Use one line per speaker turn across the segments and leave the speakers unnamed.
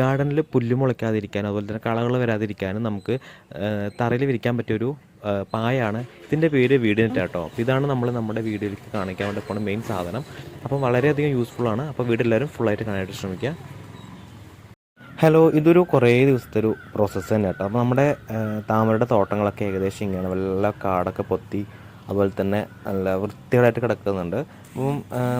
ഗാർഡനിൽ പുല്ല് മുളയ്ക്കാതിരിക്കാനും അതുപോലെ തന്നെ കളകൾ വരാതിരിക്കാനും നമുക്ക് തറയിൽ വിരിക്കാൻ പറ്റിയൊരു പായാണ്. ഇതിന്റെ പേര് വീടിനെറ്റ് കേട്ടോ. അപ്പോൾ ഇതാണ് നമ്മൾ നമ്മുടെ വീഡിയോയിലേക്ക് കാണിക്കാൻ വേണ്ടി പോകുന്ന മെയിൻ സാധനം. അപ്പം വളരെയധികം യൂസ്ഫുൾ ആണ്. അപ്പോൾ വീടെല്ലാവരും ഫുള്ളായിട്ട് കാണാനായിട്ട് ശ്രമിക്കുക. ഹലോ ഇതൊരു കുറേ ദിവസത്തെ ഒരു പ്രോസസ്സ് തന്നെ കേട്ടോ. അപ്പോൾ നമ്മുടെ താമരയുടെ തോട്ടങ്ങളൊക്കെ ഏകദേശം ഇങ്ങനെയാണ് വല്ല കാടൊക്കെ പൊത്തി അതുപോലെ തന്നെ നല്ല വൃത്തികളായിട്ട് കിടക്കുന്നുണ്ട്. അപ്പം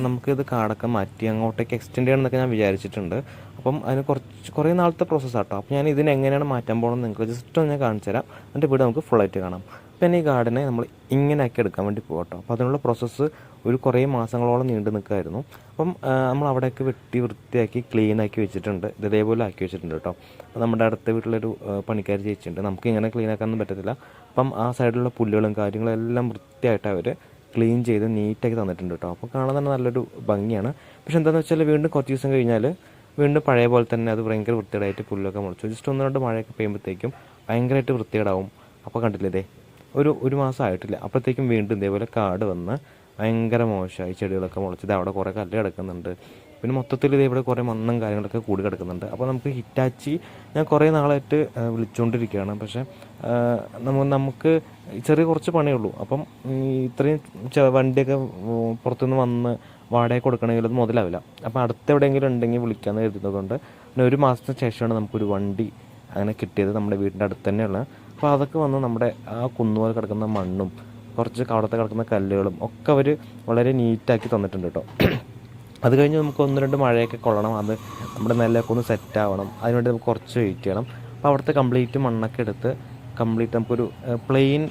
നമുക്കിത് കാടൊക്കെ മാറ്റി അങ്ങോട്ടേക്ക് എക്സ്റ്റെൻഡ് ചെയ്യണമെന്നൊക്കെ ഞാൻ വിചാരിച്ചിട്ടുണ്ട്. അപ്പം അതിന് കുറച്ച് കുറേ നാളത്തെ പ്രോസസ്സാട്ടോ അപ്പോൾ ഞാൻ ഇതിനെങ്ങനെയാണ് മാറ്റാൻ പോകണമെന്ന് നിങ്ങൾക്ക് ജസ്റ്റ് ഒന്ന് ഞാൻ കാണിച്ചു തരാം എന്റെ വീട് നമുക്ക് ഫുള്ളായിട്ട് കാണാം. ഈ ഗാർഡനെ നമ്മൾ ഇങ്ങനെ ആക്കി എടുക്കാൻ വേണ്ടി പോകട്ടോ. അപ്പോൾ അതിനുള്ള പ്രോസസ്സ് ഒരു കുറേ മാസങ്ങളോളം നീണ്ടു നിൽക്കുമായിരുന്നു. അപ്പം നമ്മൾ അവിടെയൊക്കെ വെട്ടി വൃത്തിയാക്കി ക്ലീൻ ആക്കി വെച്ചിട്ടുണ്ട്. ഇത് ഇതേപോലെ ആക്കി വെച്ചിട്ടുണ്ട് കേട്ടോ. അപ്പോൾ നമ്മുടെ അടുത്ത വീട്ടിലൊരു പണിക്കാർ ചേച്ചിയുണ്ട്. നമുക്ക് ഇങ്ങനെ ക്ലീൻ ആക്കാനൊന്നും പറ്റത്തില്ല. അപ്പം ആ സൈഡിലുള്ള പുല്ലുകളും കാര്യങ്ങളും എല്ലാം വൃത്തിയായിട്ട് അവർ ക്ലീൻ ചെയ്ത് നീറ്റാക്കി തന്നിട്ടുണ്ട് കേട്ടോ. അപ്പോൾ കാണാൻ തന്നെ നല്ലൊരു ഭംഗിയാണ്. പക്ഷെ എന്താണെന്ന് വെച്ചാൽ വീണ്ടും കുറച്ച് ദിവസം കഴിഞ്ഞാൽ വീണ്ടും പഴയ പോലെ തന്നെ അത് ഭയങ്കര വൃത്തികേടായിട്ട് പുല്ലൊക്കെ മുളച്ചു. ജസ്റ്റ് ഒന്ന് രണ്ട് മഴയൊക്കെ പെയ്യുമ്പോഴത്തേക്കും ഭയങ്കരമായിട്ട് വൃത്തികേടാവും. അപ്പോൾ കണ്ടില്ലേ ഒരു ഒരു മാസം ആയിട്ടില്ല. അപ്പോഴത്തേക്കും വീണ്ടും ഇതേപോലെ കാട് വന്ന് ഭയങ്കര മോശമായി ചെടികളൊക്കെ മുളച്ചത് അവിടെ കുറേ കല്ല് കിടക്കുന്നുണ്ട്. പിന്നെ മൊത്തത്തിൽ ഇതേപോലെ കുറേ മണ്ണും കാര്യങ്ങളൊക്കെ കൂടി കിടക്കുന്നുണ്ട്. അപ്പോൾ നമുക്ക് ഹിറ്റാച്ചി ഞാൻ കുറേ നാളായിട്ട് വിളിച്ചുകൊണ്ടിരിക്കുകയാണ് പക്ഷേ നമുക്ക് നമുക്ക് ചെറിയ കുറച്ച് പണിയേ ഉള്ളൂ. അപ്പം ഇത്രയും വണ്ടിയൊക്കെ പുറത്തുനിന്ന് വന്ന് വാടക കൊടുക്കണമെങ്കിൽ അത് മുതലാവില്ല. അപ്പം അടുത്ത എവിടെയെങ്കിലും ഉണ്ടെങ്കിൽ വിളിക്കാമെന്ന് കരുതുന്നതുകൊണ്ട് പിന്നെ ഒരു മാസത്തിന് ശേഷമാണ് നമുക്കൊരു വണ്ടി അങ്ങനെ കിട്ടിയത്. നമ്മുടെ വീടിന്റെ അടുത്ത് തന്നെയുള്ള അപ്പോൾ അതൊക്കെ വന്ന് നമ്മുടെ ആ കുന്നുപോലെ കിടക്കുന്ന മണ്ണും കുറച്ച് അവിടുത്തെ കിടക്കുന്ന കല്ലുകളും ഒക്കെ അവർ വളരെ നീറ്റാക്കി തന്നിട്ടുണ്ട് കേട്ടോ അത് കഴിഞ്ഞ് നമുക്ക് ഒന്ന് രണ്ട് മഴയൊക്കെ കൊള്ളണം അത് നമ്മുടെ നെല്ലൊക്കെ ഒന്ന് സെറ്റ് ആവണം അതിനുവേണ്ടി നമുക്ക് കുറച്ച് വെയിറ്റ് ചെയ്യണം. അപ്പോൾ അവിടുത്തെ കംപ്ലീറ്റ് മണ്ണൊക്കെ എടുത്ത് കംപ്ലീറ്റ് നമുക്കൊരു പ്ലെയിൻ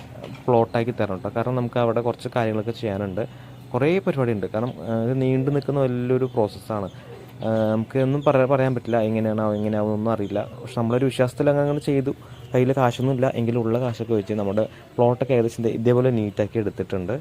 പ്ലോട്ടാക്കി തരണം കേട്ടോ കാരണം നമുക്ക് അവിടെ കുറച്ച് കാര്യങ്ങളൊക്കെ ചെയ്യാനുണ്ട്. കുറേ പരിപാടിയുണ്ട്. കാരണം ഇത് നീണ്ടു നിൽക്കുന്ന വലിയൊരു പ്രോസസ്സാണ് നമുക്ക് ഒന്നും പറയാൻ പറ്റില്ല എങ്ങനെയാണോ എങ്ങനെയാവും അറിയില്ല. പക്ഷെ നമ്മളൊരു വിശ്വാസത്തിൽ അങ്ങ് അങ്ങനെ ചെയ്തു. കയ്യിൽ കാശൊന്നുമില്ല എങ്കിലും ഉള്ള കാശൊക്കെ വെച്ച് നമ്മുടെ പ്ലോട്ടൊക്കെ ഏകദേശം ഇതേപോലെ നീറ്റാക്കി എടുത്തിട്ടുണ്ട്.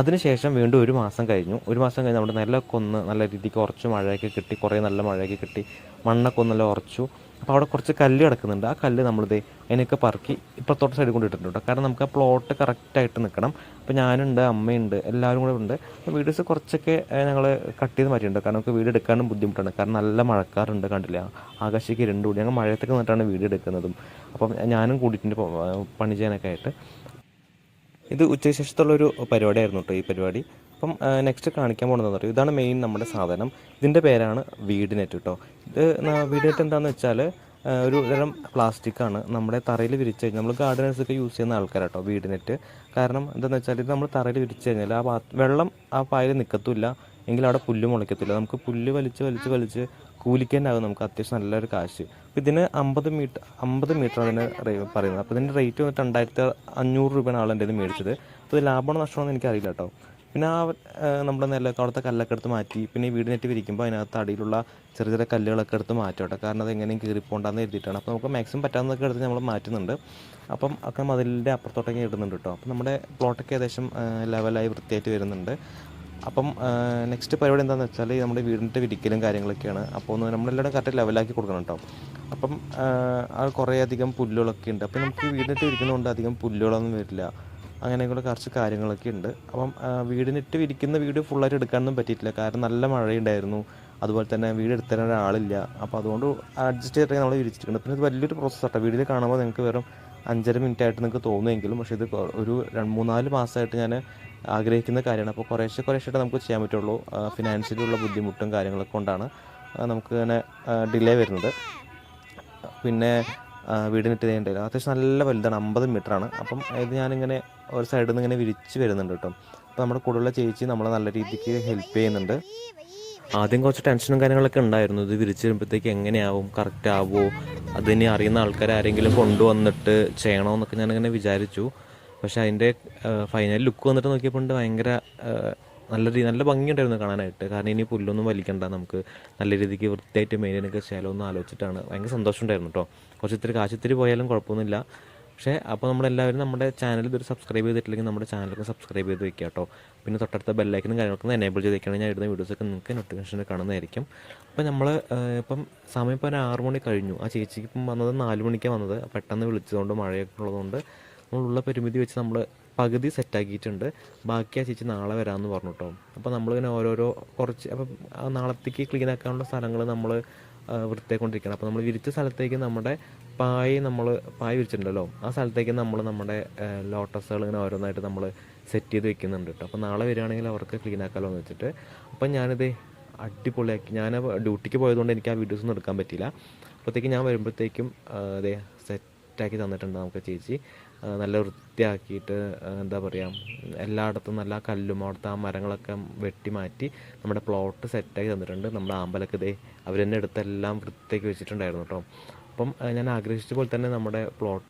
അതിനുശേഷം വീണ്ടും ഒരു മാസം കഴിഞ്ഞു. ഒരു മാസം കഴിഞ്ഞ് നമ്മുടെ നല്ല കൊന്ന് നല്ല രീതിക്ക് കുറച്ച് മഴയൊക്കെ കിട്ടി കുറേ നല്ല മഴയൊക്കെ കിട്ടി മണ്ണൊക്കെ ഒന്ന് നല്ല ഉറച്ചു. അപ്പോൾ അവിടെ കുറച്ച് കല്ല് കിടക്കുന്നുണ്ട്. ആ കല്ല് നമ്മളിത് അതിനൊക്കെ പറക്കി ഇപ്പുറത്തോട്ട് സൈഡിൽ കൊണ്ട് ഇട്ടിട്ടുണ്ട് കാരണം നമുക്ക് ആ പ്ലോട്ട് കറക്റ്റായിട്ട് നിൽക്കണം അപ്പോൾ ഞാനുണ്ട് അമ്മയുണ്ട് എല്ലാവരും കൂടെ ഉണ്ട്. വീഡിയോസ് കുറച്ചൊക്കെ ഞങ്ങൾ കട്ട് ചെയ്ത് മാറ്റിയിട്ടുണ്ട്. കാരണം നമുക്ക് വീട് എടുക്കാനും ബുദ്ധിമുട്ടാണ്. കാരണം നല്ല മഴക്കാറുണ്ട് കണ്ടില്ല? ആകാശിക്ക് രണ്ട് കൂടി. ഞങ്ങൾ മഴയത്തൊക്കെ നിന്നിട്ടാണ് വീട് എടുക്കുന്നതും. അപ്പം ഞാനും കൂടിയിട്ടുണ്ട് പണി ചെയ്യാനൊക്കെ ആയിട്ട്. ഇത് ഉച്ചയ്ക്ക് ശേഷത്തുള്ളൊരു പരിപാടിയായിരുന്നു കേട്ടോ ഈ പരിപാടി. അപ്പം നെക്സ്റ്റ് കാണിക്കാൻ പോകുന്നത് പറയും ഇതാണ് മെയിൻ നമ്മുടെ സാധനം. ഇതിന്റെ പേരാണ് വീട് നെറ്റ് കേട്ടോ. ഇത് വീട് നെറ്റ് എന്താണെന്ന് വെച്ചാൽ ഒരു തരം പ്ലാസ്റ്റിക്കാണ് നമ്മുടെ തറയിൽ വിരിച്ച് കഴിഞ്ഞാൽ നമ്മൾ ഗാർഡനേഴ്സൊക്കെ യൂസ് ചെയ്യുന്ന ആൾക്കാരാട്ടോ വീട് നെറ്റ് കാരണം എന്താണെന്ന് വെച്ചാൽ ഇത് നമ്മൾ തറയിൽ വിരിച്ച് കഴിഞ്ഞാൽ ആ വെള്ളം ആ പായൽ നിൽക്കത്തുമില്ല എങ്കിൽ അവിടെ പുല്ല് മുളയ്ക്കത്തില്ല. നമുക്ക് പുല്ല് വലിച്ച് വലിച്ച് വലിച്ച് ആകും നമുക്ക് അത്യാവശ്യം നല്ലൊരു കാശ്. അപ്പോൾ ഇതിന് അമ്പത് മീറ്റർ അമ്പത് മീറ്റർ അതിന് പറയുന്നത്. അപ്പോൾ ഇതിന്റെ റേറ്റ് വന്നിട്ട് രണ്ടായിരത്തി അഞ്ഞൂറ് രൂപയാണ് ആളെന്റെ ഇത് മേടിച്ചത്. അപ്പോൾ ഇത് ലാഭമാണോ നഷ്ടമാണോ എനിക്കറിയില്ല കേട്ടോ പിന്നെ ആ നമ്മുടെ നിലയൊക്കെ അവിടുത്തെ കല്ലൊക്കെ എടുത്ത് മാറ്റി. പിന്നെ ഈ വീടിനെറ്റ് വിരിക്കുമ്പോൾ അതിനകത്ത് അടിയിലുള്ള ചെറിയ ചെറിയ കല്ലുകളൊക്കെ എടുത്ത് മാറ്റോട്ടെ കാരണം അത് എങ്ങനെയും കീറിപ്പോണ്ടെന്ന് എഴുതിയിട്ടാണ് അപ്പോൾ നമുക്ക് മാക്സിമം പറ്റാവുന്നതൊക്കെ എടുത്ത് നമ്മൾ മാറ്റുന്നുണ്ട്. അപ്പം ഒക്കെ മതിലിന്റെ അപ്പുറത്തോട്ടൊക്കെ ഇടുന്നുണ്ട് കേട്ടോ അപ്പോൾ നമ്മുടെ പ്ലോട്ടൊക്കെ ഏകദേശം ലെവലായി വൃത്തിയായിട്ട് വരുന്നുണ്ട്. അപ്പം നെക്സ്റ്റ് പരിപാടി എന്താണെന്ന് വെച്ചാൽ നമ്മുടെ വീടിന്റെ വിരിക്കലും കാര്യങ്ങളൊക്കെയാണ്. അപ്പോൾ ഒന്ന് നമ്മളെല്ലാം കറക്റ്റ് ലെവലാക്കി കൊടുക്കണം കേട്ടോ അപ്പം അത് കുറേ അധികം പുല്ലുകളൊക്കെ ഉണ്ട്. അപ്പം നമുക്ക് വീടിനിട്ട് വിരിക്കുന്നതുകൊണ്ട് അധികം പുല്ലുകളൊന്നും വരില്ല. അങ്ങനെയൊക്കെയുള്ള കുറച്ച് കാര്യങ്ങളൊക്കെ ഉണ്ട്. അപ്പം വീടിനിട്ട് വിരിക്കുന്ന വീട് ഫുള്ളായിട്ട് എടുക്കാനൊന്നും പറ്റിയിട്ടില്ല. കാരണം നല്ല മഴയുണ്ടായിരുന്നു. അതുപോലെ തന്നെ വീട് എടുത്തരാൻ ഒരാളില്ല. അപ്പോൾ അതുകൊണ്ട് അഡ്ജസ്റ്റ് ചെയ്തിട്ടാണ് നമ്മൾ വിരിച്ചിട്ടുണ്ട് പിന്നെ ഇത് വലിയൊരു പ്രോസസ്സ് വീട്ടിൽ കാണുമ്പോൾ നിങ്ങൾക്ക് വെറും അഞ്ചര മിനിറ്റ് ആയിട്ട് നിങ്ങൾക്ക് തോന്നുമെങ്കിലും പക്ഷേ ഇത് ഒരു മൂന്നാൽ മാസമായിട്ട് ഞാൻ ആഗ്രഹിക്കുന്ന കാര്യമാണ്. അപ്പോൾ കുറേശ്ശെ കുറേശ്ശായിട്ട് നമുക്ക് ചെയ്യാൻ പറ്റുള്ളൂ. ഫിനാൻഷ്യലിയുള്ള ബുദ്ധിമുട്ടും കാര്യങ്ങളൊക്കെ കൊണ്ടാണ് നമുക്ക് ഇങ്ങനെ ഡിലേ വരുന്നത്. പിന്നെ വീടിന് വീടിനിട്ട് ചെയ്യേണ്ടി വരും. അത്യാവശ്യം നല്ല വലുതാണ് അമ്പത് ആണ് അപ്പം ഇത് ഞാനിങ്ങനെ ഒരു സൈഡിൽ നിന്ന് ഇങ്ങനെ വിരിച്ച് വരുന്നുണ്ട് കേട്ടോ. അപ്പോൾ നമ്മുടെ കൂടെയുള്ള ചേച്ചി നമ്മളെ നല്ല രീതിക്ക് ഹെൽപ്പ് ചെയ്യുന്നുണ്ട്. ആദ്യം കുറച്ച് ടെൻഷനും കാര്യങ്ങളൊക്കെ ഉണ്ടായിരുന്നു. ഇത് വിരിച്ച് വരുമ്പോഴത്തേക്ക് എങ്ങനെയാവും? കറക്റ്റ് ആവുമോ അതിനി അറിയുന്ന ആൾക്കാർ ആരെങ്കിലും കൊണ്ടുവന്നിട്ട് ചെയ്യണമെന്നൊക്കെ ഞാനിങ്ങനെ വിചാരിച്ചു. പക്ഷെ അതിന്റെ ഫൈനൽ ലുക്ക് വന്നിട്ട് നോക്കിയപ്പോൾ ഭയങ്കര നല്ല രീതി നല്ല ഭംഗിയുണ്ടായിരുന്നു കാണാനായിട്ട്. കാരണം ഇനി പുല്ലൊന്നും വലിക്കണ്ട നമുക്ക്. നല്ല രീതിക്ക് വൃത്തിയായിട്ട് മെയിനൊക്കെ ചെയ്യാലോ എന്ന് ആലോചിച്ചിട്ടാണ്. ഭയങ്കര സന്തോഷമുണ്ടായിരുന്നു കേട്ടോ കുറച്ച് ഇത്തിരി കാശിത്തിരി പോയാലും കുഴപ്പമൊന്നുമില്ല. പക്ഷേ അപ്പോൾ നമ്മളെല്ലാവരും നമ്മുടെ ചാനൽ ഇതൊരു സബ്സ്ക്രൈബ് ചെയ്തിട്ടില്ലെങ്കിൽ നമ്മുടെ ചാനലൊക്കെ സബ്സ്ക്രൈബ് ചെയ്ത് വെക്കുക കേട്ടോ. പിന്നെ തൊട്ടടുത്ത ബെല്ലൈക്കനും കാര്യങ്ങളൊക്കെ എനേബിൾ ചെയ്ത് വെക്കുകയാണെങ്കിൽ ഞാൻ ഇടുന്ന വീഡിയോസൊക്കെ നിങ്ങൾക്ക് നോട്ടിഫിക്കേഷൻ കാണുന്നതായിരിക്കും. അപ്പോൾ നമ്മൾ ഇപ്പം സമയം ഇപ്പോൾ ആറ് മണി കഴിഞ്ഞു. ആ ചേച്ചിക്ക് ഇപ്പം വന്നത് നാല് മണിക്കാണ് വന്നത്. പെട്ടെന്ന് വിളിച്ചതുകൊണ്ട് മഴയൊക്കെ ഉള്ളതുകൊണ്ട് നമ്മളുള്ള പരിമിതി വെച്ച് നമ്മൾ പകുതി സെറ്റാക്കിയിട്ടുണ്ട് ബാക്കി ആ ചേച്ചി നാളെ വരാമെന്ന് പറഞ്ഞു കേട്ടോ. അപ്പോൾ നമ്മളിങ്ങനെ ഓരോരോ കുറച്ച് അപ്പം നാളത്തേക്ക് ക്ലീൻ ആക്കാനുള്ള സ്ഥലങ്ങൾ നമ്മൾ വൃത്തിയായിക്കൊണ്ടിരിക്കുകയാണ്. അപ്പോൾ നമ്മൾ വിരിച്ച സ്ഥലത്തേക്ക് നമ്മുടെ പായ നമ്മൾ പായ വിരിച്ചിട്ടുണ്ടല്ലോ. ആ സ്ഥലത്തേക്ക് നമ്മൾ നമ്മുടെ ലോട്ടസുകൾ ഇങ്ങനെ ഓരോന്നായിട്ട് നമ്മൾ സെറ്റ് ചെയ്ത് വെക്കുന്നുണ്ട് കേട്ടോ. അപ്പോൾ നാളെ വരികയാണെങ്കിൽ അവർക്ക് ക്ലീൻ ആക്കാമല്ലോ എന്ന് വെച്ചിട്ട്. അപ്പം ഞാനിത് അടിപൊളിയാക്കി ഞാൻ ഡ്യൂട്ടിക്ക് പോയതുകൊണ്ട് എനിക്ക് ആ വീഡിയോസ് ഒന്നും എടുക്കാൻ പറ്റിയില്ല. അപ്പോഴത്തേക്ക് ഞാൻ വരുമ്പോഴത്തേക്കും അതെ സെറ്റാക്കി തന്നിട്ടുണ്ട് നമുക്ക് ചേച്ചി. നല്ല വൃത്തിയാക്കിയിട്ട് എന്താ പറയുക എല്ലായിടത്തും നല്ല കല്ലും അവിടുത്തെ ആ മരങ്ങളൊക്കെ വെട്ടി മാറ്റി നമ്മുടെ പ്ലോട്ട് സെറ്റാക്കി തന്നിട്ടുണ്ട്. നമ്മുടെ ആമ്പലൊക്കെ ദേ അവർ തന്നെ എടുത്തെല്ലാം വൃത്തിയാക്കി വെച്ചിട്ടുണ്ടായിരുന്നു കേട്ടോ. അപ്പം ഞാൻ ആഗ്രഹിച്ച പോലെ തന്നെ നമ്മുടെ പ്ലോട്ട്